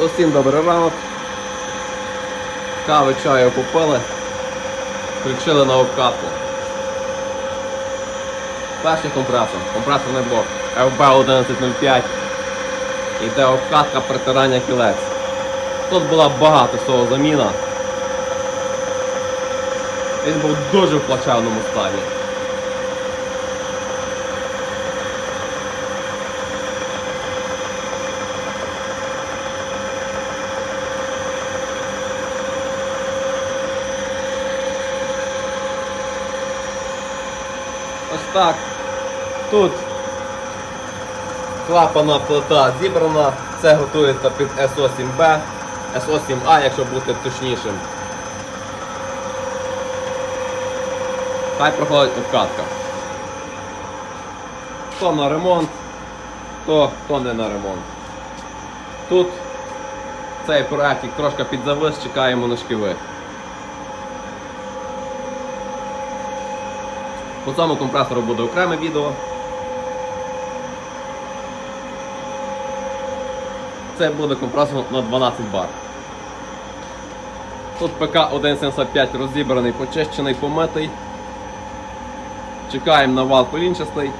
Усім добрий ранок. Кави, чаю попили. Включили на обкатку. Перший компресор. Компресорний блок FB1105. Іде обкатка притирання кілець. Тут була багато всього заміна. Він був дуже в плачевному стані. Ось так. Тут клапана плита зібрана. Це готується під SO7B, SO7A, якщо бути точнішим. Хай проходить обкатка. То на ремонт, то, то не на ремонт. Тут цей проектик трошки підзавис, чекаємо на шківи. По цьому компресору буде окреме відео. Це буде компресор на 12 бар. Тут ПК 1.75 розібраний, почищений, помитий. Чекаємо на вал полінчастий.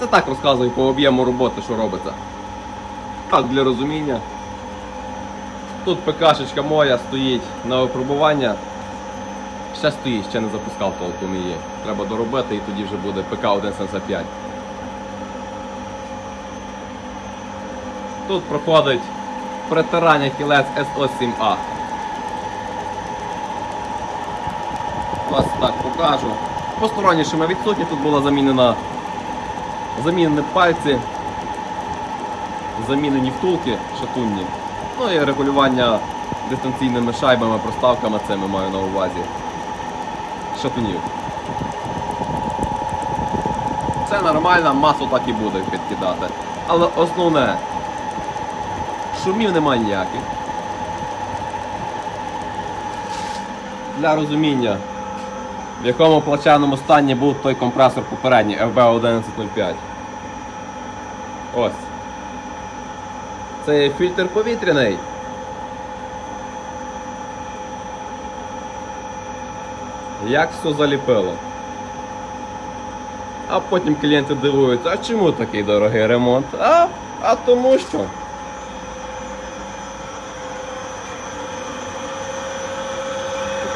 Це так розказую по об'єму роботи, що робиться. Так, для розуміння. Тут ПКшечка моя стоїть на випробування. Ще стоїть, ще не запускав толком її. Треба доробити і тоді вже буде ПК 1.75. Тут проходить притирання кілець SO7A. Ось так покажу. Посторонні шими відсутні, тут була замінена замінені пальці, замінені втулки шатунні. Ну і регулювання дистанційними шайбами, проставками цими маю на увазі. Шатунів. Це нормально, масу так і буде підкидати. Але основне, шумів немає ніяких. Для розуміння, в якому плачевному стані був той компресор попередній FB1105. Ось. Це фільтр повітряний. Як все заліпило. А потім клієнти дивуються, а чому такий дорогий ремонт? А, а тому що.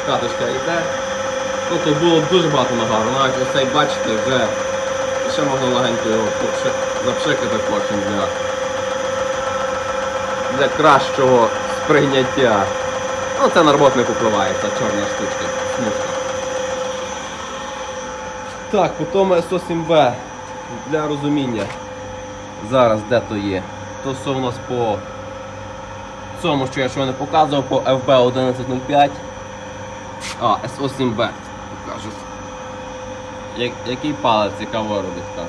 Каточка йде. Тут було дуже багато нагару, навіть оцей, бачите, вже ще можна легенько його запшикати потім для, для кращого сприйняття. Ну це на робот не попливає, ця чорна штучка, смужка. Так, потім SO7B для розуміння. Зараз де то є? То все у нас по цьому, що я ще не показував, по FB1105. А, SO7B покажу. Я, який палець, яка виробітка?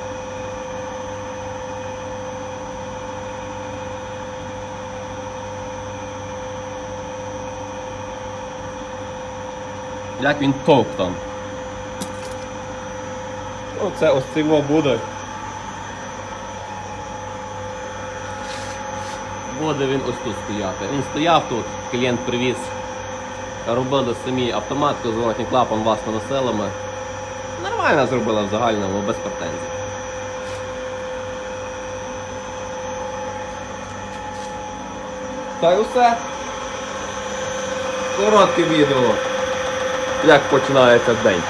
Як він товк там? Ну, це ось цього буде. Буде він ось тут стояти. Він стояв тут, клієнт привіз. Робили самі автоматку, зворотній клапан власними силами. Нормально зробила в загальному, без претензій. Та й усе. Коротке відео. Як починається день.